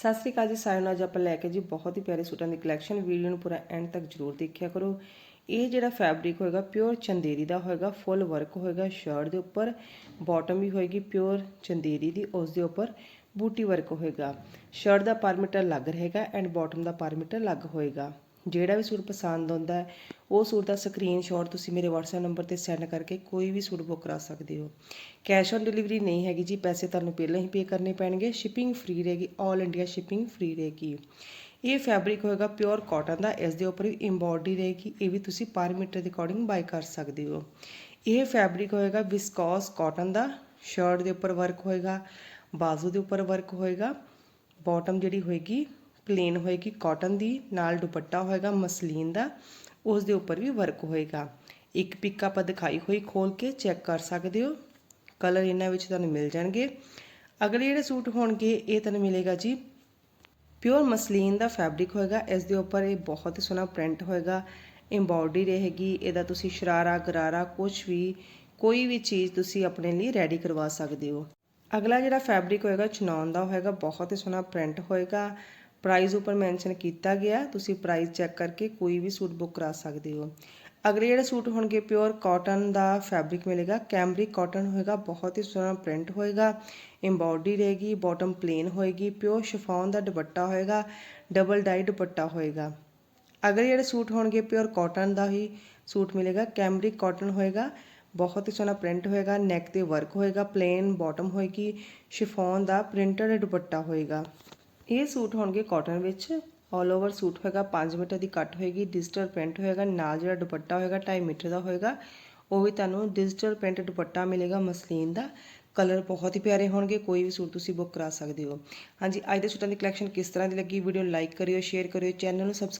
ਸਤਿ ਸ੍ਰੀ ਅਕਾਲ ਜੀ, ਸਾਰਿਆਂ ਨੂੰ ਅੱਜ ਆਪਾਂ ਲੈ ਕੇ ਜੀ ਬਹੁਤ ਹੀ ਪਿਆਰੇ ਸੂਟਾਂ ਦੀ ਕਲੈਕਸ਼ਨ ਵੀਡੀਓ ਨੂੰ ਪੂਰਾ ਐਂਡ ਤੱਕ ਜਰੂਰ ਦੇਖਿਆ ਕਰੋ। ਇਹ ਜਿਹੜਾ ਫੈਬਰਿਕ ਹੋਏਗਾ ਪਿਓਰ ਚੰਦੇਰੀ ਦਾ ਹੋਏਗਾ ਫੁੱਲ ਵਰਕ ਹੋਏਗਾ ਸ਼ਰਟ ਦੇ ਉੱਪਰ ਬਾਟਮ ਵੀ ਹੋਏਗੀ ਪਿਓਰ ਚੰਦੇਰੀ ਦੀ, ਉਸ ਦੇ ਉੱਪਰ ਬੂਟੀ ਵਰਕ ਹੋਏਗਾ। ਸ਼ਰਟ ਦਾ ਪਰ ਮੀਟਰ ਲੱਗ ਰਹੇਗਾ ਐਂਡ ਬਾਟਮ ਦਾ ਪਰ ਮੀਟਰ ਲੱਗ ਹੋਏਗਾ। ਜਿਹੜਾ ਵੀ ਸੂਟ ਪਸੰਦ ਆਉਂਦਾ ਉਹ ਸੂਟ ਦਾ ਸਕਰੀਨਸ਼ਾਟ ਤੁਸੀਂ ਮੇਰੇ WhatsApp ਨੰਬਰ ਤੇ ਸੈਂਡ ਕਰਕੇ ਕੋਈ ਵੀ ਸੂਟ ਬੁੱਕ ਕਰਾ ਸਕਦੇ ਹੋ। ਕੈਸ਼ ਔਨ ਡਿਲੀਵਰੀ ਨਹੀਂ ਹੈਗੀ ਜੀ, ਪੈਸੇ ਤੁਹਾਨੂੰ ਪਹਿਲਾਂ ਹੀ ਪੇ ਕਰਨੇ ਪੈਣਗੇ ਸ਼ਿਪਿੰਗ ਫ੍ਰੀ ਰਹੇਗੀ 올 ਇੰਡੀਆ ਸ਼ਿਪਿੰਗ ਫ੍ਰੀ ਰਹੇਗੀ। ਇਹ ਫੈਬਰਿਕ ਹੋਏਗਾ ਪਿਓਰ ਕਾਟਨ ਦਾ, ਇਸ ਦੇ ਉੱਪਰ ਵੀ ਐਮਬੋਡੀ ਰਹੇਗੀ, ਇਹ ਵੀ ਤੁਸੀਂ ਪਰ ਮੀਟਰ ਦੇ ਅਕੋਰਡਿੰਗ ਬਾਈ ਕਰ ਸਕਦੇ ਹੋ। ਇਹ ਫੈਬਰਿਕ ਹੋਏਗਾ ਵਿਸਕੋਸ ਕਾਟਨ ਦਾ ਸ਼ਰਟ ਦੇ ਉੱਪਰ ਵਰਕ ਹੋਏਗਾ, ਬਾਜ਼ੂ ਦੇ ਉੱਪਰ ਵਰਕ ਹੋਏਗਾ ਬਾਟਮ ਜਿਹੜੀ ਹੋਏਗੀ ਪਲੇਨ ਹੋਏਗੀ ਕਾਟਨ ਦੀ, ਨਾਲ ਦੁਪੱਟਾ ਹੋਏਗਾ, ਮਸਲੀਨ ਦਾ, ਉਸ ਦੇ ਉੱਪਰ ਵੀ ਵਰਕ ਹੋਏਗਾ। ਇੱਕ ਪਿਕ ਆਪਾਂ ਦਿਖਾਈ ਹੋਈ ਖੋਲ ਕੇ ਚੈੱਕ ਕਰ ਸਕਦੇ ਹੋ। ਕਲਰ ਇਹਨਾਂ ਵਿੱਚ ਤੁਹਾਨੂੰ ਮਿਲ ਜਾਣਗੇ। ਅਗਲੇ ਜਿਹੜੇ ਸੂਟ ਹੋਣਗੇ, ਇਹ ਤੁਹਾਨੂੰ ਮਿਲੇਗਾ ਜੀ ਪਿਓਰ ਮਸਲੀਨ ਦਾ ਫੈਬਰਿਕ ਹੋਏਗਾ। ਇਸ ਦੇ ਉੱਪਰ ਇਹ ਬਹੁਤ ਹੀ ਸੋਹਣਾ ਪ੍ਰਿੰਟ ਹੋਏਗਾ। ਐਮਬੋਡੀ ਰਹੇਗੀ, ਇਹਦਾ ਤੁਸੀਂ ਸ਼ਰਾਰਾ, ਗਰਾਰਾ ਕੁਝ ਵੀ, ਕੋਈ ਵੀ ਚੀਜ਼ ਤੁਸੀਂ ਆਪਣੇ ਲਈ ਰੈਡੀ ਕਰਵਾ ਸਕਦੇ ਹੋ। ਅਗਲਾ ਜਿਹੜਾ ਫੈਬਰਿਕ ਹੋਏਗਾ ਚਨੌਨ ਦਾ ਹੋਏਗਾ, ਬਹੁਤ ਹੀ ਸੋਹਣਾ ਪ੍ਰਿੰਟ ਹੋਏਗਾ। ਪ੍ਰਾਈਸ ਉੱਪਰ ਮੈਂਸ਼ਨ ਕੀਤਾ ਗਿਆ ਤੁਸੀਂ ਪ੍ਰਾਈਸ ਚੈੱਕ ਕਰਕੇ ਕੋਈ ਵੀ ਸੂਟ ਬੁੱਕ ਕਰਾ ਸਕਦੇ ਹੋ ਅਗਲੇ ਜਿਹੜੇ ਸੂਟ ਹੋਣਗੇ ਪਿਓਰ ਕਾਟਨ ਦਾ ਫੈਬਰਿਕ ਮਿਲੇਗਾ ਕੈਮਰਿਕ ਕਾਟਨ ਹੋਏਗਾ ਬਹੁਤ ਹੀ ਸੋਹਣਾ ਪ੍ਰਿੰਟ ਹੋਏਗਾ ਐਮਬੋਡੀ ਰਹੇਗੀ ਬਾਟਮ ਪਲੇਨ ਹੋਏਗੀ ਪਿਓਰ ਸ਼ਿਫੋਨ ਦਾ ਦੁਪੱਟਾ ਹੋਏਗਾ ਡਬਲ ਡਾਈ ਦੁਪੱਟਾ ਹੋਏਗਾ ਅਗਲੇ ਜਿਹੜੇ ਸੂਟ ਹੋਣਗੇ ਪਿਓਰ ਕਾਟਨ ਦਾ ਹੀ ਸੂਟ ਮਿਲੇਗਾ ਕੈਮਰਿਕ ਕਾਟਨ ਹੋਏਗਾ ਬਹੁਤ ਹੀ ਸੋਹਣਾ ਪ੍ਰਿੰਟ ਹੋਏਗਾ ਨੈਕ ਤੇ ਵਰਕ ਹੋਏਗਾ ਪਲੇਨ ਬਾਟਮ ਹੋਏਗੀ ਸ਼ਿਫੋਨ ਦਾ ਪ੍ਰਿੰਟਡ ਦੁਪੱਟਾ ਹੋਏਗਾ ਇਹ ਸੂਟ ਹੋਣਗੇ ਕਾਟਨ ਵਿੱਚ। ਆਲ ਓਵਰ ਸੂਟ ਹੋਏਗਾ 5 ਮੀਟਰ ਦੀ ਕੱਟ ਹੋਏਗੀ ਡਿਜੀਟਲ ਪ੍ਰਿੰਟ ਹੋਏਗਾ, ਨਾਲ ਜਿਹੜਾ ਦੁਪੱਟਾ ਹੋਏਗਾ 2.5 ਮੀਟਰ ਦਾ ਹੋਏਗਾ। ਉਹ ਵੀ ਤੁਹਾਨੂੰ ਡਿਜੀਟਲ ਪ੍ਰਿੰਟ ਦੁਪੱਟਾ ਮਿਲੇਗਾ ਮਸਲੀਨ ਦਾ। ਕਲਰ ਬਹੁਤ ਹੀ ਪਿਆਰੇ ਹੋਣਗੇ, ਕੋਈ ਵੀ ਸੂਟ ਤੁਸੀਂ ਬੁੱਕ ਕਰਾ ਸਕਦੇ ਹੋ। ਹਾਂਜੀ, ਅੱਜ ਦੇ ਸੂਟਾਂ ਦੀ ਕਲੈਕਸ਼ਨ ਕਿਸ ਤਰ੍ਹਾਂ ਦੀ ਲੱਗੀ? ਵੀਡੀਓ ਲਾਈਕ ਕਰਿਓ ਸ਼ੇਅਰ ਕਰਿਓ ਚੈਨਲ ਨੂੰ ਸਬਸਕ੍ਰਾਈਬ